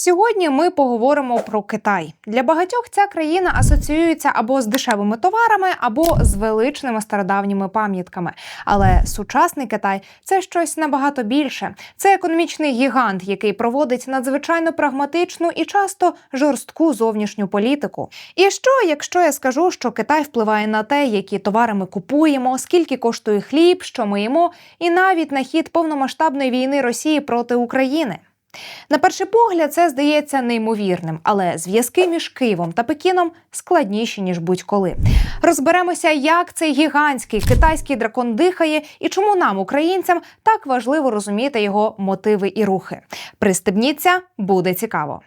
Сьогодні ми поговоримо про Китай. Для багатьох ця країна асоціюється або з дешевими товарами, або з величними стародавніми пам'ятками. Але сучасний Китай це щось набагато більше. Це економічний гігант, який проводить надзвичайно прагматичну і часто жорстку зовнішню політику. І що, якщо я скажу, що Китай впливає на те, які товари ми купуємо, скільки коштує хліб, що ми їмо, і навіть на хід повномасштабної війни Росії проти України. На перший погляд, це здається неймовірним, але зв'язки між Києвом та Пекіном складніші ніж будь-коли. Розберемося, як цей гігантський китайський дракон дихає і чому нам, українцям, так важливо розуміти його мотиви і рухи. Пристебніться, буде цікаво.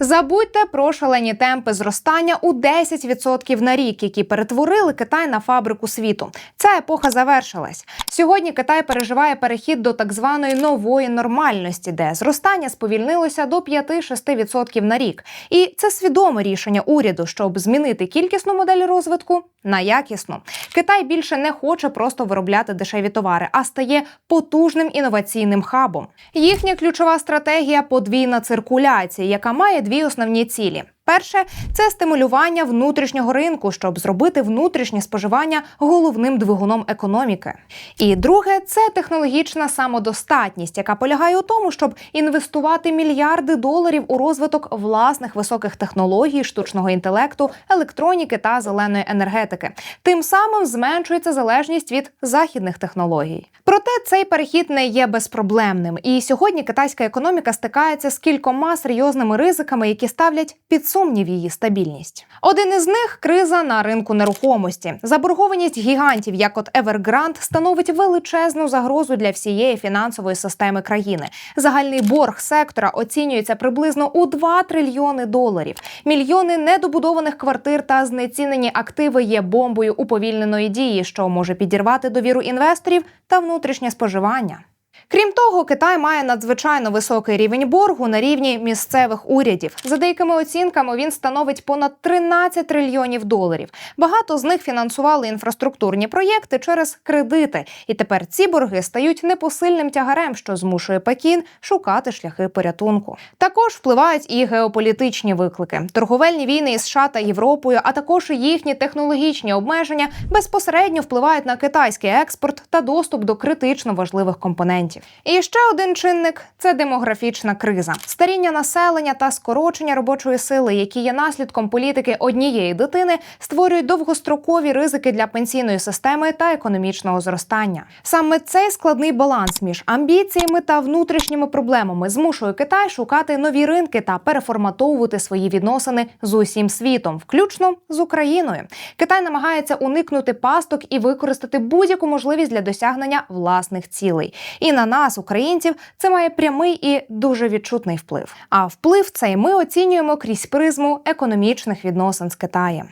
Забудьте про шалені темпи зростання у 10% на рік, які перетворили Китай на фабрику світу. Ця епоха завершилась. Сьогодні Китай переживає перехід до так званої нової нормальності, де зростання сповільнилося до 5-6% на рік. І це свідоме рішення уряду, щоб змінити кількісну модель розвитку на якісну. Китай більше не хоче просто виробляти дешеві товари, а стає потужним інноваційним хабом. Їхня ключова стратегія подвійна циркуляція, яка має дві основні цілі. Перше це стимулювання внутрішнього ринку, щоб зробити внутрішнє споживання головним двигуном економіки. І друге це технологічна самодостатність, яка полягає у тому, щоб інвестувати мільярди доларів у розвиток власних високих технологій, штучного інтелекту, електроніки та зеленої енергетики. Тим самим зменшується залежність від західних технологій. Проте цей перехід не є безпроблемним. І сьогодні китайська економіка стикається з кількома серйозними ризиками, які ставлять під сумнів її стабільність. Один із них криза на ринку нерухомості. Заборгованість гігантів, як от Evergrande, становить величезну загрозу для всієї фінансової системи країни. Загальний борг сектора оцінюється приблизно у 2 трильйони доларів. Мільйони недобудованих квартир та знецінені активи є бомбою уповільненої дії, що може підірвати довіру інвесторів та внутрішнє споживання. Крім того, Китай має надзвичайно високий рівень боргу на рівні місцевих урядів. За деякими оцінками він становить понад 13 трильйонів доларів. Багато з них фінансували інфраструктурні проєкти через кредити, і тепер ці борги стають непосильним тягарем, що змушує Пекін шукати шляхи порятунку. Також впливають і геополітичні виклики, торговельні війни із США та Європою, а також і їхні технологічні обмеження безпосередньо впливають на китайський експорт та доступ до критично важливих компонентів. І ще один чинник це демографічна криза, старіння населення та скорочення робочої сили, які є наслідком політики однієї дитини, створюють довгострокові ризики для пенсійної системи та економічного зростання. Саме цей складний баланс між амбіціями та внутрішніми проблемами змушує Китай шукати нові ринки та переформатовувати свої відносини з усім світом, включно з Україною. Китай намагається уникнути пасток і використати будь-яку можливість для досягнення власних цілей. І на нас, українців, це має прямий і дуже відчутний вплив. А вплив цей ми оцінюємо крізь призму економічних відносин з Китаєм.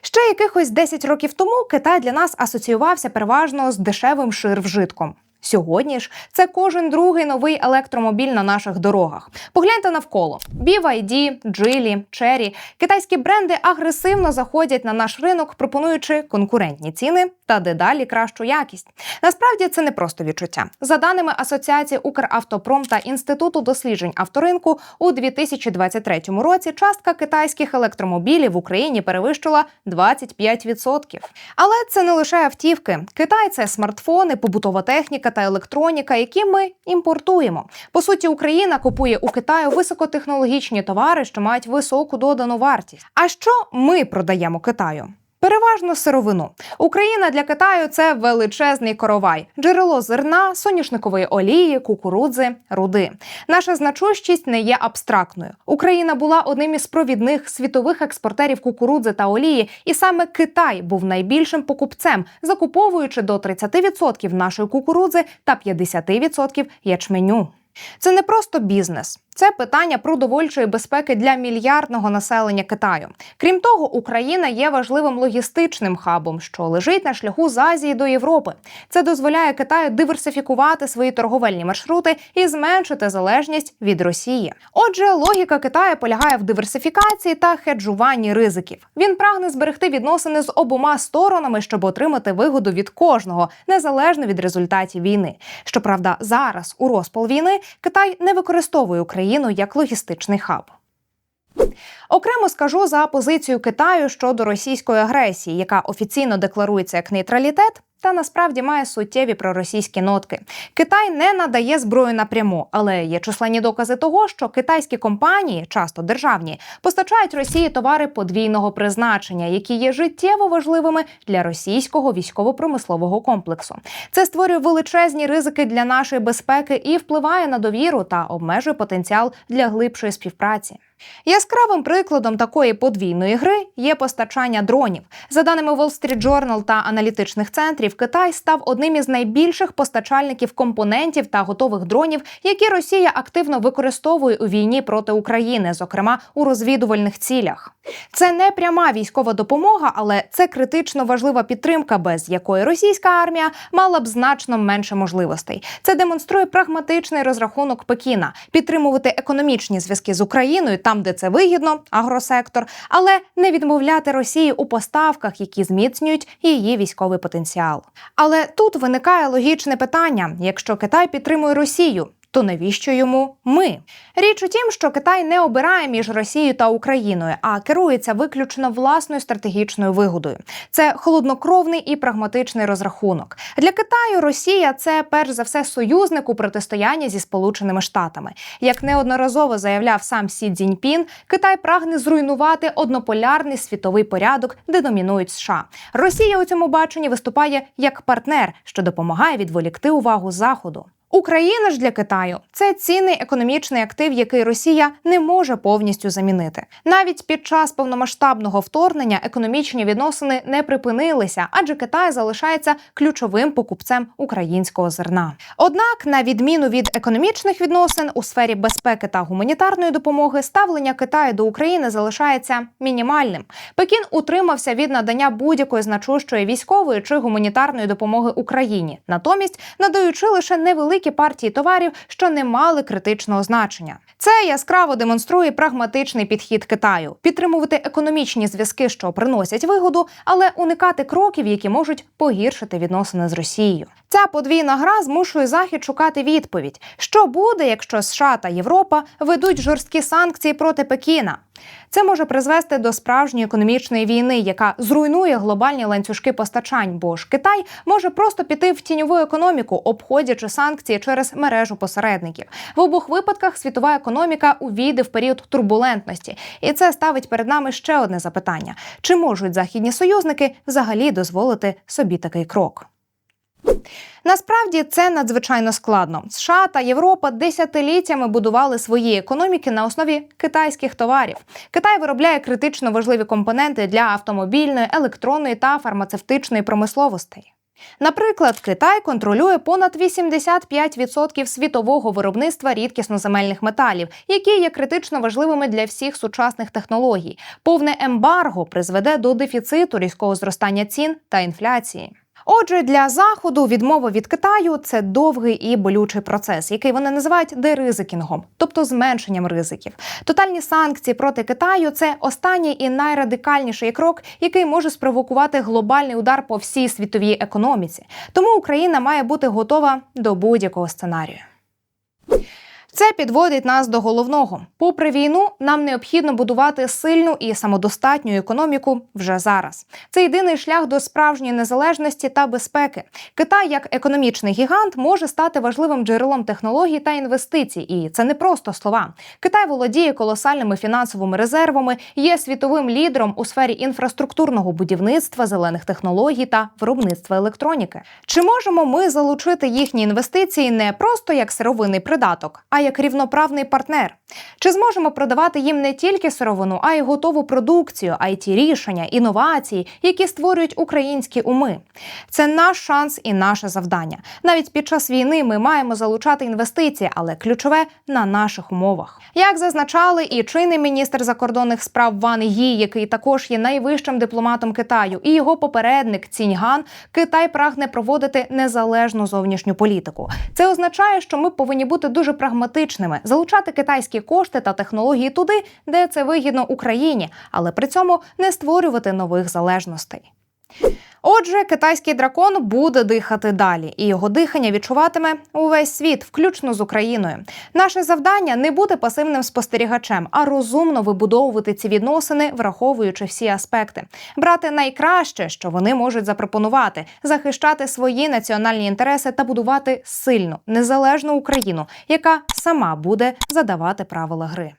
Ще якихось 10 років тому Китай для нас асоціювався переважно з дешевим ширвжитком. Сьогодні ж це кожен другий новий електромобіль на наших дорогах. Погляньте навколо: BYD, Geely, Chery. Китайські бренди агресивно заходять на наш ринок, пропонуючи конкурентні ціни та дедалі кращу якість. Насправді це не просто відчуття. За даними Асоціації Укравтопром та Інституту досліджень авторинку, у 2023 році частка китайських електромобілів в Україні перевищила 25%. Але це не лише автівки. Китай це смартфони, побутова техніка та електроніка, які ми імпортуємо. По суті, Україна купує у Китаю високотехнологічні товари, що мають високу додану вартість. А що ми продаємо Китаю? Переважно сировину. Україна для Китаю це величезний коровай, джерело зерна, соняшникової олії, кукурудзи, руди. Наша значущість не є абстрактною. Україна була одним із провідних світових експортерів кукурудзи та олії, і саме Китай був найбільшим покупцем, закуповуючи до 30% нашої кукурудзи та 50% ячменю. Це не просто бізнес, Це питання продовольчої безпеки для мільярдного населення Китаю. Крім того, Україна є важливим логістичним хабом, що лежить на шляху з Азії до Європи. Це дозволяє Китаю диверсифікувати свої торговельні маршрути і зменшити залежність від Росії. Отже, логіка Китаю полягає в диверсифікації та хеджуванні ризиків. Він прагне зберегти відносини з обома сторонами, щоб отримати вигоду від кожного, незалежно від результатів війни. Щоправда, зараз у розпал війни Китай не використовує Україну як логістичний хаб. Окремо скажу за позицію Китаю щодо російської агресії, яка офіційно декларується як нейтралітет. Та насправді має суттєві проросійські нотки. Китай не надає зброю напряму, але є численні докази того, що китайські компанії, часто державні, постачають Росії товари подвійного призначення, які є життєво важливими для російського військово-промислового комплексу. Це створює величезні ризики для нашої безпеки і впливає на довіру та обмежує потенціал для глибшої співпраці. Яскравим прикладом такої подвійної гри є постачання дронів. За даними Wall Street Journal та аналітичних центрів, Китай став одним із найбільших постачальників компонентів та готових дронів, які Росія активно використовує у війні проти України, зокрема у розвідувальних цілях. Це не пряма військова допомога, але це критично важлива підтримка, без якої російська армія мала б значно менше можливостей. Це демонструє прагматичний розрахунок Пекіна підтримувати економічні зв'язки з Україною там, де це вигідно, агросектор, але не відмовляти Росії у поставках, які зміцнюють її військовий потенціал. Але тут виникає логічне питання: якщо Китай підтримує Росію. То навіщо йому ми? Річ у тім, що Китай не обирає між Росією та Україною, а керується виключно власною стратегічною вигодою. Це холоднокровний і прагматичний розрахунок. Для Китаю Росія це перш за все союзник у протистоянні зі Сполученими Штатами. Як неодноразово заявляв сам Сі Цзіньпін, Китай прагне зруйнувати однополярний світовий порядок, де домінують США. Росія у цьому баченні виступає як партнер, що допомагає відволікти увагу заходу. Україна ж для Китаю це цінний економічний актив, який Росія не може повністю замінити. Навіть під час повномасштабного вторгнення економічні відносини не припинилися, адже Китай залишається ключовим покупцем українського зерна. Однак, на відміну від економічних відносин у сфері безпеки та гуманітарної допомоги, ставлення Китаю до України залишається мінімальним. Пекін утримався від надання будь-якої значущої військової чи гуманітарної допомоги Україні, натомість надаючи лише невеликі партії товарів, що не мали критичного значення. Це яскраво демонструє прагматичний підхід Китаю підтримувати економічні зв'язки, що приносять вигоду, але уникати кроків, які можуть погіршити відносини з Росією. Ця подвійна гра змушує Захід шукати відповідь, що буде, якщо США та Європа ведуть жорсткі санкції проти Пекіна. Це може призвести до справжньої економічної війни, яка зруйнує глобальні ланцюжки постачань, бо ж Китай може просто піти в тіньову економіку, обходячи санкції через мережу посередників. В обох випадках світова економіка увійде в період турбулентності, і це ставить перед нами ще одне запитання: чи можуть західні союзники взагалі дозволити собі такий крок? Насправді це надзвичайно складно. США та Європа десятиліттями будували свої економіки на основі китайських товарів. Китай виробляє критично важливі компоненти для автомобільної, електронної та фармацевтичної промисловостей. Наприклад, Китай контролює понад 85% світового виробництва рідкісноземельних металів, які є критично важливими для всіх сучасних технологій. Повне ембарго призведе до дефіциту різкого зростання цін та інфляції. Отже, для заходу відмова від Китаю це довгий і болючий процес, який вони називають деризикінгом, тобто зменшенням ризиків. Тотальні санкції проти Китаю це останній і найрадикальніший крок, який може спровокувати глобальний удар по всій світовій економіці. Тому Україна має бути готова до будь-якого сценарію. Це підводить нас до головного. Попри війну, нам необхідно будувати сильну і самодостатню економіку вже зараз. Це єдиний шлях до справжньої незалежності та безпеки. Китай, як економічний гігант, може стати важливим джерелом технологій та інвестицій. І це не просто слова. Китай володіє колосальними фінансовими резервами, є світовим лідером у сфері інфраструктурного будівництва, зелених технологій та виробництва електроніки. Чи можемо ми залучити їхні інвестиції не просто як сировинний придаток, а як рівноправний партнер? Чи зможемо продавати їм не тільки сировину, а й готову продукцію, it рішення, інновації, які створюють українські уми? Це наш шанс і наше завдання. Навіть під час війни ми маємо залучати інвестиції, але ключове на наших умовах. Як зазначали, і чинний міністр закордонних справ Ван Ї, який також є найвищим дипломатом Китаю, і його попередник Ціньган, Китай прагне проводити незалежну зовнішню політику. Це означає, що ми повинні бути дуже прагматичними, залучати китайські кошти та технології туди, де це вигідно Україні, але при цьому не створювати нових залежностей. Отже, китайський дракон буде дихати далі, і його дихання відчуватиме увесь світ, включно з Україною. Наше завдання не бути пасивним спостерігачем, а розумно вибудовувати ці відносини, враховуючи всі аспекти, брати найкраще, що вони можуть запропонувати, захищати свої національні інтереси та будувати сильну незалежну Україну, яка сама буде задавати правила гри.